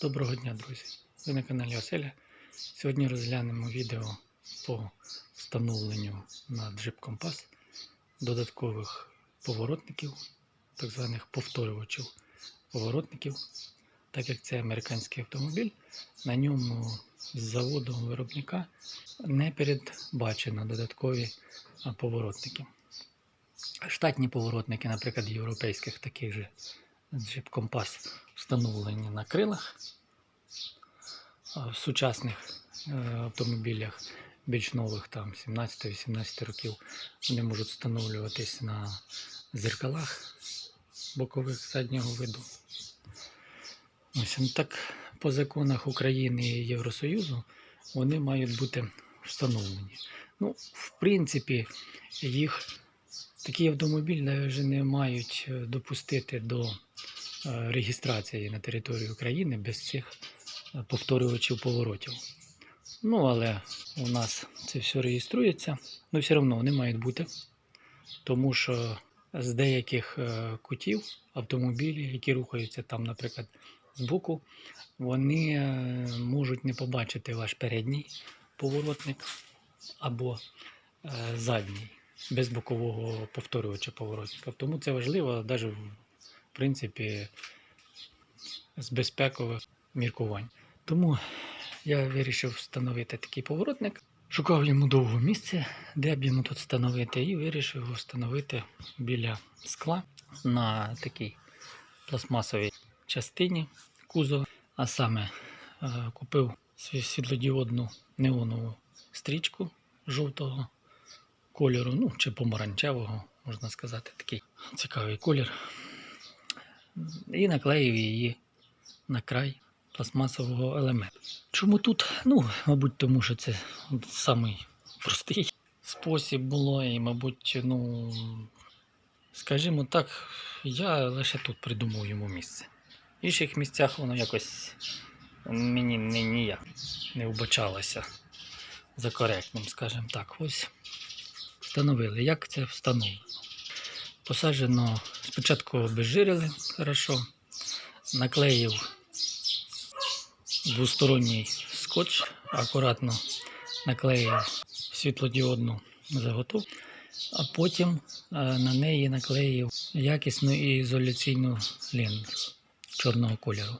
Доброго дня, друзі! Ви на каналі Оселя. Сьогодні розглянемо відео по встановленню на Jeep Compass додаткових поворотників, так званих повторювачів поворотників. Так як це американський автомобіль, на ньому з заводу виробника не передбачено додаткові поворотники. Штатні поворотники, наприклад, європейських таких же Jeep Compass встановлені на крилах. В сучасних е, автомобілях, більш нових, там 17-18 років, вони можуть встановлюватись на зеркалах бокових заднього виду. Ось ну, так по законах України і Євросоюзу вони мають бути встановлені. Ну, в принципі, їх такі автомобілі навіть не мають е, допустити до е, реєстрації на території України без цих е, повторювачів поворотів. Ну, але у нас це все реєструється, але все одно вони мають бути, тому що з деяких е, кутів автомобілі, які рухаються там, наприклад, з боку, вони можуть не побачити ваш передній поворотник або задній без бокового повторювача поворотника. Тому це важливо навіть принципі з безпекових міркувань. Тому я вирішив встановити такий поворотник. Шукав йому довго місце, де б йому тут встановити, і вирішив його встановити біля скла на такій пластмасовій частині кузова. А саме е, купив світлодіодну неонову стрічку жовтого кольору, ну чи помаранчевого, можна сказати, такий цікавий колір. І наклеїв її на край пластмасового елементу. Чому тут? Ну, мабуть, тому що це самий простий спосіб було, і, мабуть, ну, скажімо так, я лише тут придумав йому місце. В інших місцях воно якось мені не, ніяк не вбачалося за коректним, скажімо так. Ось встановили. Як це встановлено? Посаджено, спочатку обезжирили хорошо, наклеїв двосторонній скотч, акуратно наклеїв світлодіодну заготовку, а потім е, на неї наклеїв якісну ізоляційну ленту чорного кольору.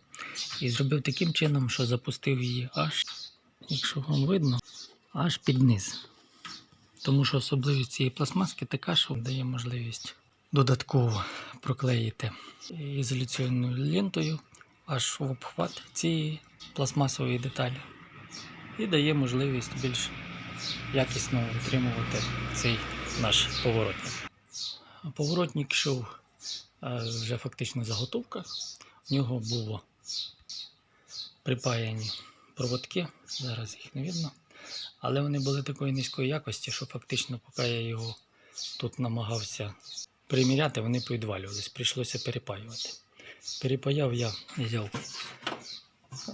І зробив таким чином, що запустив її аж, якщо вам видно, аж під низ. Тому що особливість цієї пластмаски така, що дає можливість додатково проклеїти ізоляційною лентою аж в обхват цієї пластмасової деталі. І дає можливість більш якісно утримувати цей наш поворотник. Поворотник йшов е, вже фактично заготовка. В нього було припаяні проводки, зараз їх не видно. Але вони були такої низької якості, що фактично, поки я його тут намагався приміряти, вони повідвалювались. Прийшлося перепаювати. Перепаяв я взяв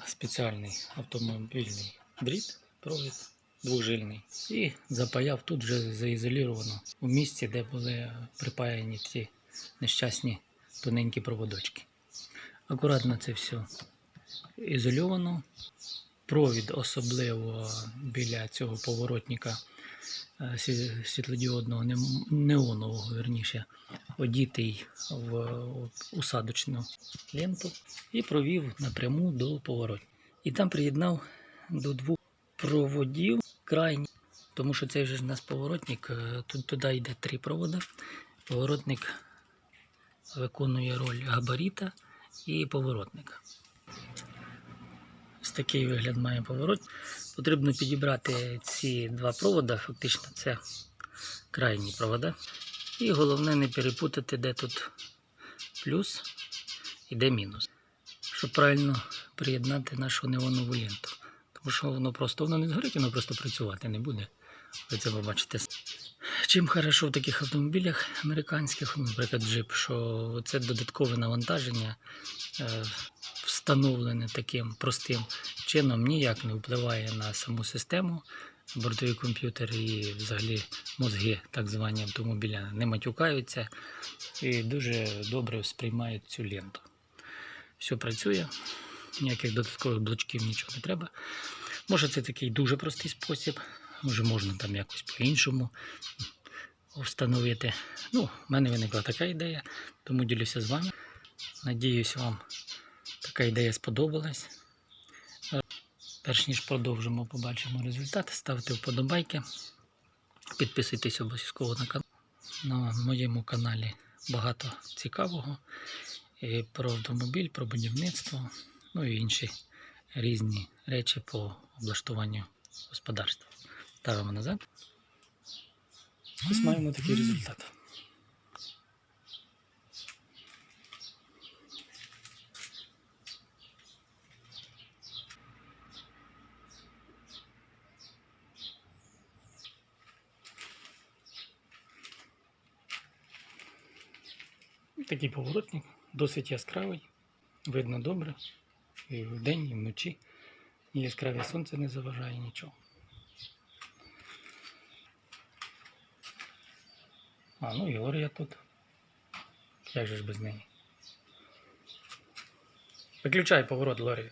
спеціальний автомобільний дріт, провід двожильний, і запаяв тут вже заізоліровано у місці, де були припаяні ці нещасні тоненькі проводочки. Акуратно це все ізольовано. Провід, особливо біля цього поворотника світлодіодного неонового, верніше, одітий в усадочну ленту і провів напряму до поворотника. І там приєднав до двох проводів крайні, тому що цей же у нас поворотник, е, тут туди йде три провода. Поворотник виконує роль габаріта і поворотника. Ось такий вигляд має поворот. Потрібно підібрати ці два провода, фактично це крайні провода. І головне не перепутати, де тут плюс і де мінус. Щоб правильно приєднати нашу неонову ленту. Тому що воно просто воно не згорить, воно просто працювати не буде. Ви це. Чим хорошо в таких автомобілях американських, ну, наприклад, джип, що це додаткове навантаження е, встановлене таким простим чином, ніяк не впливає на саму систему. Бортові комп'ютери і взагалі мозги, так звані автомобіля, не матюкаються і дуже добре сприймають цю ленту. Все працює, ніяких додаткових блочків, нічого не треба. Може, це такий дуже простий спосіб, може можна там якось по-іншому встановити. Ну, в мене виникла така ідея, тому ділюся з вами. Надіюсь, вам така ідея сподобалась. Е, Перш ніж продовжимо, побачимо результат. Ставте вподобайки, підписуйтесь обов'язково на канал. На моєму каналі багато цікавого і про автомобіль, про будівництво, ну і інші різні речі по облаштуванню господарства. Ставимо назад. Ось маємо такий результат. Такий поворотник, досить яскравий, видно добре. І вдень, і вночі. І яскраве сонце не заважає нічого. А, ну і Орія тут. Як же ж без неї? Виключай поворот, Лорія.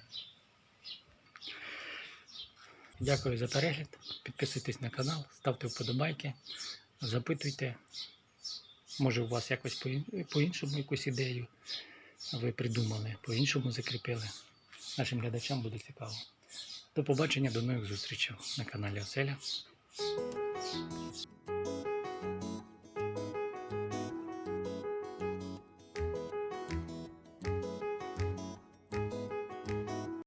Дякую за перегляд. Підписуйтесь на канал, ставте вподобайки, запитуйте. Може, у вас якось по- по-іншому якусь ідею ви придумали, по-іншому закріпили. Нашим глядачам буде цікаво. До побачення, до нових зустрічей на каналі Оселя.